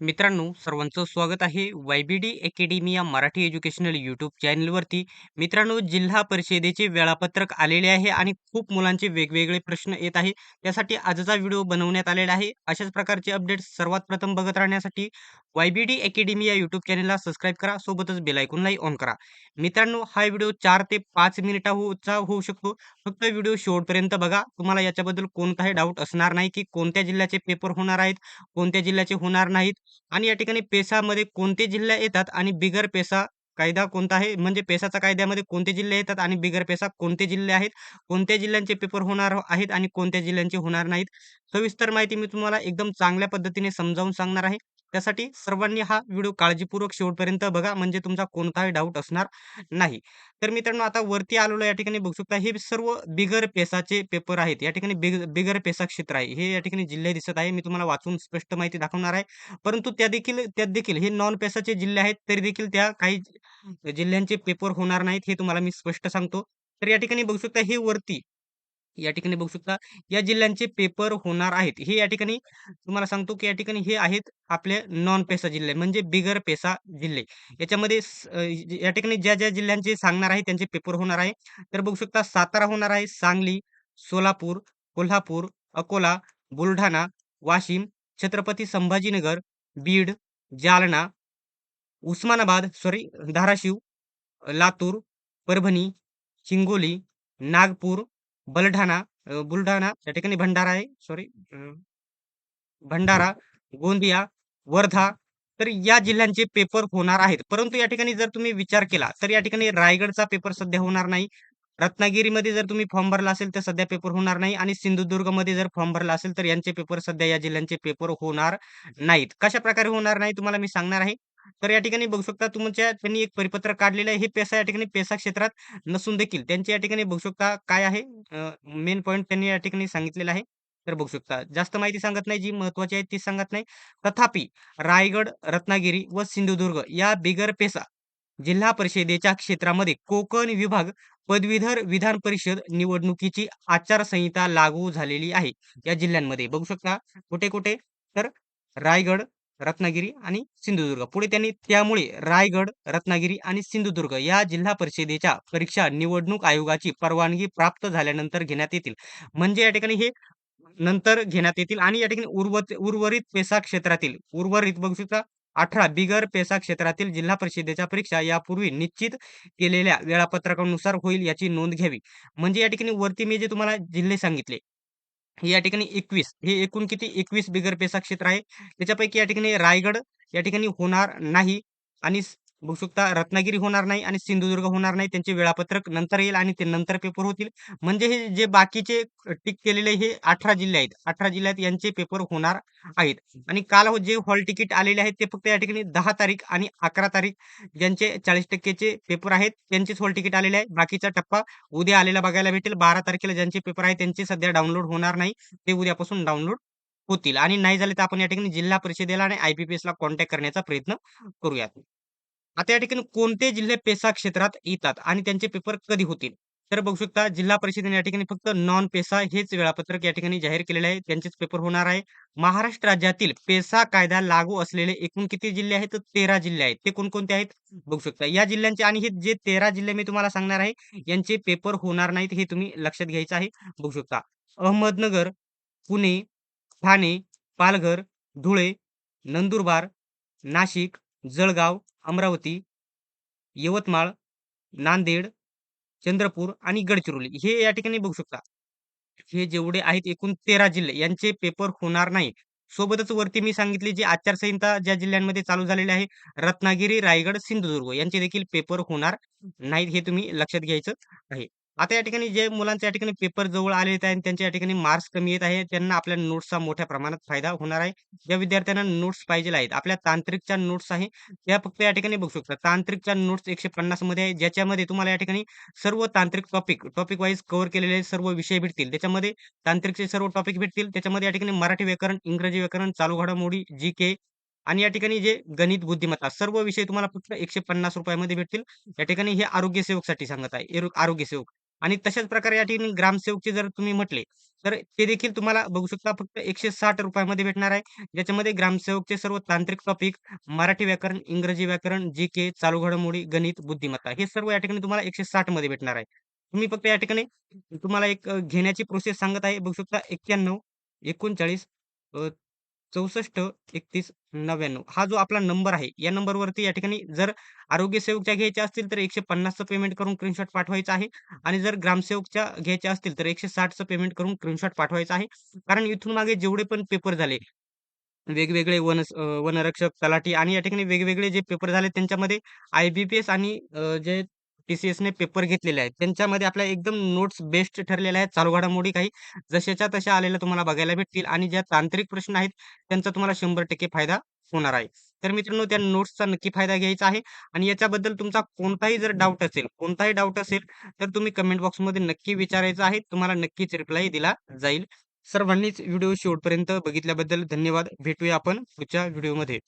मित्रांनो, सर्वांचं स्वागत आहे वाय-बी-डी अकॅडमी या मराठी एज्युकेशनल यूट्यूब चॅनलवरती. मित्रांनो, जिल्हा परिषदेचे वेळापत्रक आलेले आहे आणि खूप मुलांचे वेगवेगळे प्रश्न येत आहे. त्यासाठी आजचा व्हिडिओ बनवण्यात आलेला आहे. अशाच प्रकारचे अपडेट्स सर्वात प्रथम बघत राहण्यासाठी वाय-बी-डी अकॅडमी या यूट्यूब चॅनलला सबस्क्राईब करा. सोबतच बेलायकूनलाही ऑन करा. मित्रांनो, हा व्हिडिओ चार ते पाच मिनिटाचा हो, होऊ शकतो. फक्त व्हिडिओ शेवटपर्यंत बघा. तुम्हाला याच्याबद्दल कोणताही डाऊट असणार नाही, की कोणत्या जिल्ह्याचे पेपर होणार आहेत, कोणत्या जिल्ह्याचे होणार नाहीत आणि या ठिकाणी पेसामध्ये कोणते जिल्हे येतात आणि बिगर पेसा कायदा कोणता आहे, म्हणजे पेसाचा कायद्यामध्ये कोणते जिल्हे येतात आणि बिगर पेसा कोणते जिल्हे आहेत, कोणत्या जिल्ह्यांचे पेपर होणार आहेत आणि कोणत्या जिल्ह्यांचे होणार नाहीत. सविस्तर माहिती मी तुम्हाला एकदम चांगल्या पद्धतीने समजावून सांगणार आहे. त्यासाठी सर्वांनी हा व्हिडिओ काळजीपूर्वक शेवटपर्यंत बघा, म्हणजे तुमचा कोणताही डाऊट असणार नाही. तर मित्रांनो, आता वरती आलेलो या ठिकाणी बघू शकता, हे सर्व बिगर पेसाचे पेपर आहेत. या ठिकाणी बिग बिगर पेसा क्षेत्र आहे. हे या ठिकाणी जिल्हे दिसत आहे. मी तुम्हाला वाचून स्पष्ट माहिती दाखवणार आहे. परंतु त्या देखील त्यात देखील हे नॉन पेसाचे जिल्हे आहेत, तरी देखील त्या काही जिल्ह्यांचे पेपर होणार नाहीत, हे तुम्हाला मी स्पष्ट सांगतो. तर या ठिकाणी बघू शकता, हे वरती या ठिकाणी बघू शकता, या जिल्ह्यांचे पेपर होणार आहेत. हे या ठिकाणी तुम्हाला सांगतो, की या ठिकाणी हे आहेत आपले नॉन पेसा जिल्हे, म्हणजे बिगर पेसा जिल्हे. याच्यामध्ये या ठिकाणी ज्या-ज्या जिल्ह्यांचे सांगणार आहे, त्यांचे पेपर होणार आहे. तर बघू शकता, सातारा होणार आहे, सांगली, सोलापूर, कोल्हापूर, अकोला, बुलढाणा, वाशिम, छत्रपती संभाजीनगर, बीड, जालना, उस्मानाबाद सॉरी धाराशिव, लातूर, परभणी, हिंगोली, नागपूर, बुलढाणा बुलढाणा त्या ठिकाणी भंडारा आहे सॉरी भंडारा, गोंदिया, वर्धा तर या जिल्ह्यांचे पेपर होणार आहेत. परंतु या ठिकाणी जर तुम्ही विचार केला, तर या ठिकाणी रायगडचा पेपर सध्या होणार नाही. रत्नागिरीमध्ये जर तुम्ही फॉर्म भरला असेल, तर सध्या पेपर होणार नाही आणि सिंधुदुर्गमध्ये जर फॉर्म भरला असेल, तर यांचे पेपर सध्या या जिल्ह्यांचे पेपर होणार नाहीत. कशाप्रकारे होणार नाही तुम्हाला मी सांगणार आहे. तर या ठिकाणी बघू शकता तुमच्या त्यांनी एक परिपत्रक काढलेलं आहे. हे पेसा या ठिकाणी पेसा क्षेत्रात नसून देखील त्यांचे या ठिकाणी बघू शकता काय आहे मेन पॉईंट त्यांनी या ठिकाणी सांगितलेला आहे. तर बघू शकता. जास्त माहिती सांगत नाही, जी महत्वाची आहे ती सांगत नाही. तथापि रायगड, रत्नागिरी व सिंधुदुर्ग या बिगर पेसा जिल्हा परिषदेच्या क्षेत्रामध्ये कोकण विभाग पदवीधर विधान परिषद निवडणुकीची आचारसंहिता लागू झालेली आहे. या जिल्ह्यांमध्ये बघू शकता कुठे-कुठे तर रायगड, रत्नागिरी आणि सिंधुदुर्ग. पुढे त्यांनी त्यामुळे रायगड, रत्नागिरी आणि सिंधुदुर्ग या जिल्हा परिषदेच्या परीक्षा निवडणूक आयोगाची परवानगी प्राप्त झाल्यानंतर घेण्यात येतील. म्हणजे या ठिकाणी हे नंतर घेण्यात येतील आणि या ठिकाणी उर्वरित उर्वरित पेसा क्षेत्रातील उर्वरित बघू शकता 18 बिगर पेसा क्षेत्रातील जिल्हा परिषदेच्या परीक्षा यापूर्वी निश्चित केलेल्या वेळापत्रकानुसार होईल याची नोंद घ्यावी. म्हणजे या ठिकाणी वरती मी जे तुम्हाला जिल्हे सांगितले, या ठिकाणी 21 हे एकूण किती? 21 बिगर पेसा क्षेत्र आहे. त्याच्यापैकी या ठिकाणी रायगड या ठिकाणी होणार नाही. आणि बघू शकता रत्नागिरी होणार नाही आणि सिंधुदुर्ग होणार नाही. त्यांचे वेळापत्रक नंतर येईल आणि ते नंतर पेपर होतील. म्हणजे हे जे बाकीचे टिक केलेले हे 18 जिल्हे आहेत. 18 जिल्ह्यात यांचे पेपर होणार आहेत. आणि काल हो जे हॉल तिकीट आलेले आहेत, ते फक्त या ठिकाणी दहा तारीख आणि 11 तारीख ज्यांचे चाळीस टक्केचे पेपर आहेत, त्यांचेच हॉल तिकीट आलेले आहे. बाकीचा टप्पा उद्या आलेला बघायला भेटेल. 12 तारखेला ज्यांचे पेपर आहेत, त्यांचे सध्या डाउनलोड होणार नाही. ते उद्यापासून डाउनलोड होतील आणि नाही झाले तर आपण या ठिकाणी जिल्हा परिषदेला आणि आयपीपीएस ला कॉन्टॅक्ट करण्याचा प्रयत्न करूयात. आता या ठिकाणी कोणते जिल्हे पेसा क्षेत्रात येतात आणि त्यांचे पेपर कधी होतील? तर बघू शकता जिल्हा परिषदेने या ठिकाणी फक्त नॉन पेसा हेच वेळापत्रक या ठिकाणी जाहीर केलेले आहे. त्यांचेच पेपर होणार आहे. महाराष्ट्र राज्यातील पेसा कायदा लागू असलेले एकूण किती जिल्हे आहेत? तेरा जिल्हे आहेत. ते कोणकोणते आहेत? बघू शकता. या जिल्ह्यांचे आणि हे जे 13 जिल्हे मी तुम्हाला सांगणार आहे, यांचे पेपर होणार नाहीत. हे तुम्ही लक्षात घ्यायचं आहे. बघू शकता. अहमदनगर, पुणे, ठाणे, पालघर, धुळे, नंदुरबार, नाशिक, जळगाव, अमरावती, यवतमाळ, नांदेड, चंद्रपूर आणि गडचिरोली हे या ठिकाणी बघू शकता. हे जेवढे आहेत एकूण 13 जिल्हे यांचे पेपर होणार नाही. सोबतच वरती मी सांगितले जी आचारसंहिता ज्या जिल्ह्यांमध्ये चालू झालेली आहे, रत्नागिरी, रायगड, सिंधुदुर्ग यांचे देखील पेपर होणार नाहीत. हे तुम्ही लक्षात घ्यायचं आहे. आता या ठिकाणी जे मुलांचे या ठिकाणी पेपर जवळ आलेले आहेत आणि त्यांच्या या ठिकाणी मार्क्स कमी येत आहे, त्यांना आपल्या नोट्सचा मोठ्या प्रमाणात फायदा होणार आहे. ज्या विद्यार्थ्यांना नोट्स पाहिजे आहेत, आपल्या तांत्रिकच्या नोट्स आहे, त्या फक्त या ठिकाणी बघू शकता. तांत्रिकच्या नोट्स 150 मध्ये आहे, ज्याच्यामध्ये तुम्हाला या ठिकाणी सर्व तांत्रिक टॉपिक, टॉपिक वाईज कव्हर केलेले सर्व विषय भेटतील. त्याच्यामध्ये तांत्रिकचे सर्व टॉपिक भेटतील. त्याच्यामध्ये या ठिकाणी मराठी व्याकरण, इंग्रजी व्याकरण, चालू घडामोडी, जी-के आणि या ठिकाणी जे गणित बुद्धिमत्ता सर्व विषय तुम्हाला फक्त एकशे पन्नास रुपयामध्ये भेटतील. या ठिकाणी हे आरोग्य सेवकसाठी सांगत आहे. आरोग्य सेवक. आणि तशाच प्रकारे या ठिकाणी ग्रामसेवकचे जर तुम्ही म्हटले, तर ते देखील तुम्हाला बघू शकता फक्त एकशे साठ रुपयामध्ये भेटणार आहे. ज्याच्यामध्ये ग्रामसेवकचे सर्व तांत्रिक टॉपिक, मराठी व्याकरण, इंग्रजी व्याकरण, जी-के, चालू घडामोडी, गणित, बुद्धिमत्ता हे सर्व या ठिकाणी तुम्हाला 160 मध्ये भेटणार आहे. तुम्ही फक्त या ठिकाणी तुम्हाला एक घेण्याची प्रोसेस सांगत आहे. बघू शकता 91 39 चौसष्ट एकतीस नव्याण्णव हा जो आपला नंबर आहे, या नंबरवरती या ठिकाणी जर आरोग्य सेवकच्या घ्यायच्या असतील तर 150चं पेमेंट करून स्क्रीनशॉट पाठवायचा आहे आणि जर ग्रामसेवकच्या घ्यायच्या असतील तर 160चं पेमेंट करून स्क्रीनशॉट पाठवायचा आहे. कारण इथून मागे जेवढे पण पेपर झाले, वेगवेगळे वन वनरक्षक, तलाठी आणि या ठिकाणी वेगवेगळे जे पेपर झाले त्यांच्यामध्ये आय-बी-पी-एस आणि जे टी-सी-एसने पेपर घेतलेले आहेत, त्यांच्यामध्ये आपल्या एकदम नोट्स बेस्ट ठरलेल्या आहेत. चालू घडामोडी काही जशाच्या तशा आलेल्या तुम्हाला बघायला भेटतील आणि ज्या तांत्रिक प्रश्न आहेत, त्यांचा तुम्हाला 100% फायदा होणार आहे. तर मित्रांनो त्या नोट्सचा नक्की फायदा घ्यायचा आहे आणि याच्याबद्दल तुमचा कोणताही जर डाउट असेल, कोणताही डाउट असेल, तर तुम्ही कमेंट बॉक्समध्ये नक्की विचारायचं आहे. तुम्हाला नक्कीच रिप्लाय दिला जाईल. सर्वांनीच व्हिडिओ शेवटपर्यंत बघितल्याबद्दल धन्यवाद. भेटूया आपण पुढच्या व्हिडिओमध्ये.